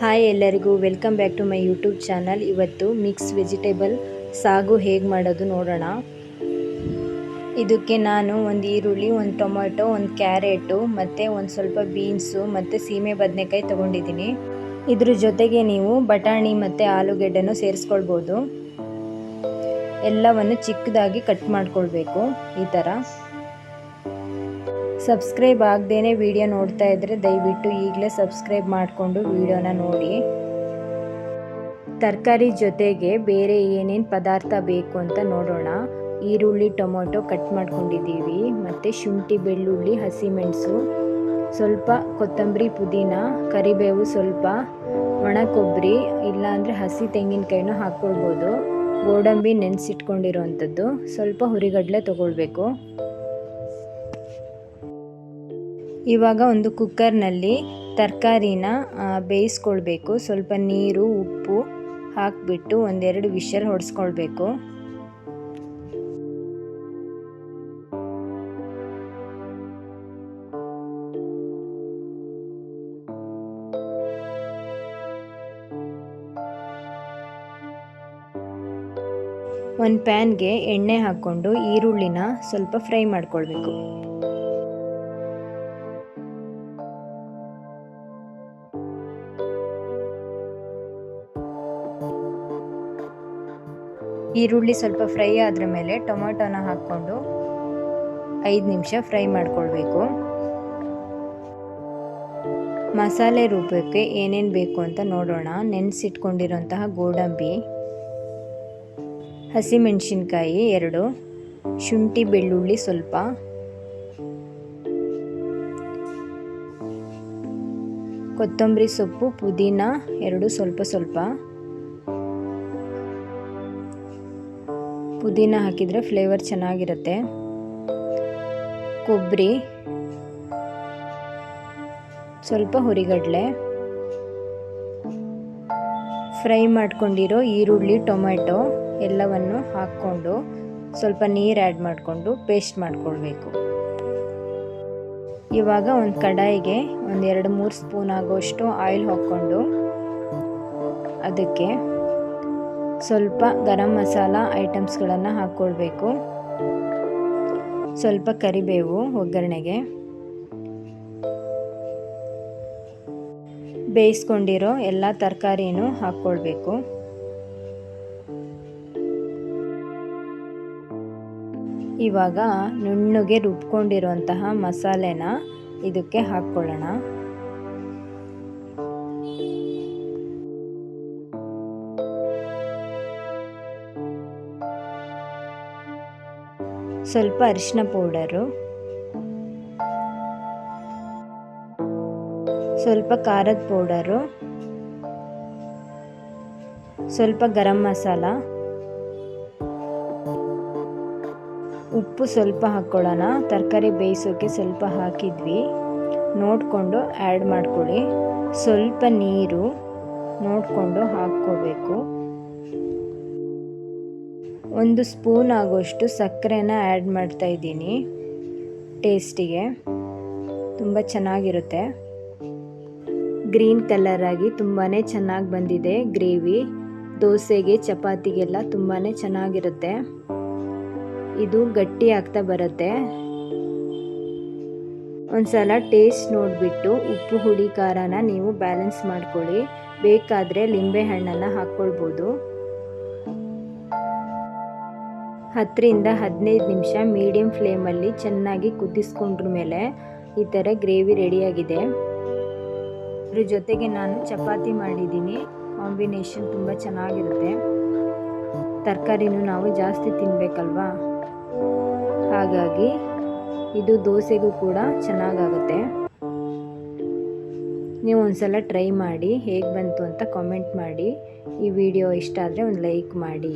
Hi ಎಲ್ಲರಿಗೂ, welcome back to my YouTube channel. ಇವತ್ತು mix vegetable sagu ಹೇಗೆ ಮಾಡೋದು ನೋಡೋಣ. ಇದಕ್ಕೆ ನಾನು ಒಂದು ಈರುಳ್ಳಿ, ಒಂದು ಟೊಮೆಟೊ, ಒಂದು ಕ್ಯಾರೆಟು, ಮತ್ತು ಒಂದು ಸ್ವಲ್ಪ ಬೀನ್ಸು, ಮತ್ತು ಸೀಮೆ ಬದನೆಕಾಯಿ ತೊಗೊಂಡಿದ್ದೀನಿ. ಇದ್ರ ಜೊತೆಗೆ ನೀವು ಬಟಾಣಿ ಮತ್ತು ಆಲೂಗೆಡ್ಡೆನೂ ಸೇರಿಸ್ಕೊಳ್ಬೋದು. ಎಲ್ಲವನ್ನು ಚಿಕ್ಕದಾಗಿ ಕಟ್ ಮಾಡಿಕೊಳ್ಬೇಕು ಈ ಥರ. ಸಬ್ಸ್ಕ್ರೈಬ್ ಆಗದೇ ವಿಡಿಯೋ ನೋಡ್ತಾ ಇದ್ದರೆ ದಯವಿಟ್ಟು ಈಗಲೇ ಸಬ್ಸ್ಕ್ರೈಬ್ ಮಾಡಿಕೊಂಡು ವಿಡಿಯೋನ ನೋಡಿ. ತರಕಾರಿ ಜೊತೆಗೆ ಬೇರೆ ಏನೇನು ಪದಾರ್ಥ ಬೇಕು ಅಂತ ನೋಡೋಣ. ಈರುಳ್ಳಿ, ಟೊಮೊಟೊ ಕಟ್ ಮಾಡ್ಕೊಂಡಿದ್ದೀವಿ. ಮತ್ತು ಶುಂಠಿ, ಬೆಳ್ಳುಳ್ಳಿ, ಹಸಿಮೆಣಸು, ಸ್ವಲ್ಪ ಕೊತ್ತಂಬರಿ, ಪುದೀನ, ಕರಿಬೇವು ಸ್ವಲ್ಪ ಒಣ ಕೊಬ್ಬರಿ ಇಲ್ಲಾಂದರೆ ಹಸಿ ತೆಂಗಿನಕಾಯಿನೂ ಹಾಕ್ಕೊಳ್ಬೋದು ಗೋಡಂಬಿ ನೆನೆಸಿಟ್ಕೊಂಡಿರೋವಂಥದ್ದು ಸ್ವಲ್ಪ ಹುರಿಗಡಲೆ ತೊಗೊಳ್ಬೇಕು. ಇವಾಗ ಒಂದು ಕುಕ್ಕರ್ನಲ್ಲಿ ತರಕಾರಿನ ಬೇಯಿಸ್ಕೊಳ್ಬೇಕು. ಸ್ವಲ್ಪ ನೀರು, ಉಪ್ಪು ಹಾಕಿಬಿಟ್ಟು ಒಂದೆರಡು ವಿಷಲ್ ಹೊಡೆಸ್ಕೊಳ್ಬೇಕು. ಒಂದು ಪ್ಯಾನ್ಗೆ ಎಣ್ಣೆ ಹಾಕ್ಕೊಂಡು ಈರುಳ್ಳಿನ ಸ್ವಲ್ಪ ಫ್ರೈ ಮಾಡ್ಕೊಳ್ಬೇಕು. ಈರುಳ್ಳಿ ಸ್ವಲ್ಪ ಫ್ರೈ ಆದ್ರ ಮೇಲೆ ಟೊಮೆಟೊನ ಹಾಕ್ಕೊಂಡು ಐದು ನಿಮಿಷ ಫ್ರೈ ಮಾಡ್ಕೊಳ್ಬೇಕು. ಮಸಾಲೆ ರೂಪಕ್ಕೆ ಏನೇನು ಬೇಕು ಅಂತ ನೋಡೋಣ. ನೆನೆಸಿಟ್ಕೊಂಡಿರೋಂತಹ ಗೋಡಂಬಿ, ಹಸಿಮೆಣಸಿನ್ಕಾಯಿ ಎರಡು, ಶುಂಠಿ ಬೆಳ್ಳುಳ್ಳಿ ಸ್ವಲ್ಪ. ಕೊತ್ತಂಬರಿ ಸೊಪ್ಪು, ಪುದೀನ ಎರಡು ಸ್ವಲ್ಪ ಸ್ವಲ್ಪ. ಪುದೀನ ಹಾಕಿದರೆ ಫ್ಲೇವರ್ ಚೆನ್ನಾಗಿರುತ್ತೆ. ಕೊಬ್ಬರಿ. ಸ್ವಲ್ಪ ಹುರಿಗಡಲೆ. ಫ್ರೈ ಮಾಡ್ಕೊಂಡಿರೋ ಈರುಳ್ಳಿ ಟೊಮೆಟೊ ಎಲ್ಲವನ್ನು ಹಾಕ್ಕೊಂಡು ಸ್ವಲ್ಪ ನೀರು ಆ್ಯಡ್ ಮಾಡಿಕೊಂಡು ಪೇಸ್ಟ್ ಮಾಡ್ಕೊಳ್ಬೇಕು. ಇವಾಗ ಒಂದು ಕಡಾಯಿಗೆ ಒಂದು ಎರಡು ಮೂರು ಸ್ಪೂನ್ ಆಗೋಷ್ಟು ಆಯಿಲ್ ಹಾಕ್ಕೊಂಡು ಅದಕ್ಕೆ ಸ್ವಲ್ಪ ಗರಂ ಮಸಾಲ ಐಟಮ್ಸ್ಗಳನ್ನು ಹಾಕ್ಕೊಳ್ಬೇಕು. ಸ್ವಲ್ಪ ಕರಿಬೇವು ಒಗ್ಗರಣೆಗೆ. ಬೇಯಿಸ್ಕೊಂಡಿರೋ ಎಲ್ಲ ತರಕಾರಿನೂ ಹಾಕ್ಕೊಳ್ಬೇಕು. ಇವಾಗ ನುಣ್ಣಗೆ ರುಬ್ಕೊಂಡಿರುವಂತಹ ಮಸಾಲೆನ ಇದಕ್ಕೆ ಹಾಕ್ಕೊಳ್ಳೋಣ. ಸ್ವಲ್ಪ ಅರಿಶಿನ ಪೌಡರು, ಸ್ವಲ್ಪ ಖಾರದ ಪೌಡರು, ಸ್ವಲ್ಪ ಗರಂ ಮಸಾಲ, ಉಪ್ಪು ಸ್ವಲ್ಪ ಹಾಕ್ಕೊಳ್ಳೋಣ ತರಕಾರಿ ಬೇಯಿಸೋಕ್ಕೆ ಸ್ವಲ್ಪ ಹಾಕಿದ್ವಿ. ನೋಡಿಕೊಂಡು ಆ್ಯಡ್ ಮಾಡ್ಕೊಳ್ಳಿ. ಸ್ವಲ್ಪ ನೀರು ನೋಡಿಕೊಂಡು ಹಾಕ್ಕೋಬೇಕು. ಒಂದು ಸ್ಪೂನ್ ಆಗೋಷ್ಟು ಸಕ್ಕರೆನ ಆ್ಯಡ್ ಮಾಡ್ತಾ ಇದ್ದೀನಿ ಟೇಸ್ಟಿಗೆ. ತುಂಬ ಚೆನ್ನಾಗಿರುತ್ತೆ. ಗ್ರೀನ್ ಕಲರಾಗಿ ತುಂಬಾ ಚೆನ್ನಾಗಿ ಬಂದಿದೆ ಗ್ರೇವಿ. ದೋಸೆಗೆ, ಚಪಾತಿಗೆಲ್ಲ ತುಂಬಾ ಚೆನ್ನಾಗಿರುತ್ತೆ. ಇದು ಗಟ್ಟಿ ಆಗ್ತಾ ಬರುತ್ತೆ. ಒಂದ್ಸಲ ಟೇಸ್ಟ್ ನೋಡಿಬಿಟ್ಟು ಉಪ್ಪು, ಹುಳಿ, ಖಾರನ ನೀವು ಬ್ಯಾಲೆನ್ಸ್ ಮಾಡ್ಕೊಳ್ಳಿ. ಬೇಕಾದರೆ ಲಿಂಬೆ ಹಣ್ಣನ್ನು ಹಾಕ್ಕೊಳ್ಬೋದು. ಹತ್ತರಿಂದ ಹದಿನೈದು ನಿಮಿಷ ಮೀಡಿಯಮ್ ಫ್ಲೇಮಲ್ಲಿ ಚೆನ್ನಾಗಿ ಕುದಿಸ್ಕೊಂಡ್ರ ಮೇಲೆ ಈ ಥರ ಗ್ರೇವಿ ರೆಡಿಯಾಗಿದೆ ಅದ್ರ ಜೊತೆಗೆ ನಾನು ಚಪಾತಿ ಮಾಡಿದ್ದೀನಿ. ಕಾಂಬಿನೇಷನ್ ತುಂಬ ಚೆನ್ನಾಗಿರುತ್ತೆ. ತರಕಾರಿನೂ ನಾವು ಜಾಸ್ತಿ ತಿನ್ನಬೇಕಲ್ವಾ ಹಾಗಾಗಿ ಇದು ದೋಸೆಗೂ ಕೂಡ ಚೆನ್ನಾಗಾಗುತ್ತೆ. ನೀವು ಒಂದ್ಸಲ ಟ್ರೈ ಮಾಡಿ ಹೇಗೆ ಬಂತು ಅಂತ ಕಾಮೆಂಟ್ ಮಾಡಿ. ಈ ವಿಡಿಯೋ ಇಷ್ಟ ಆದರೆ ಒಂದು ಲೈಕ್ ಮಾಡಿ.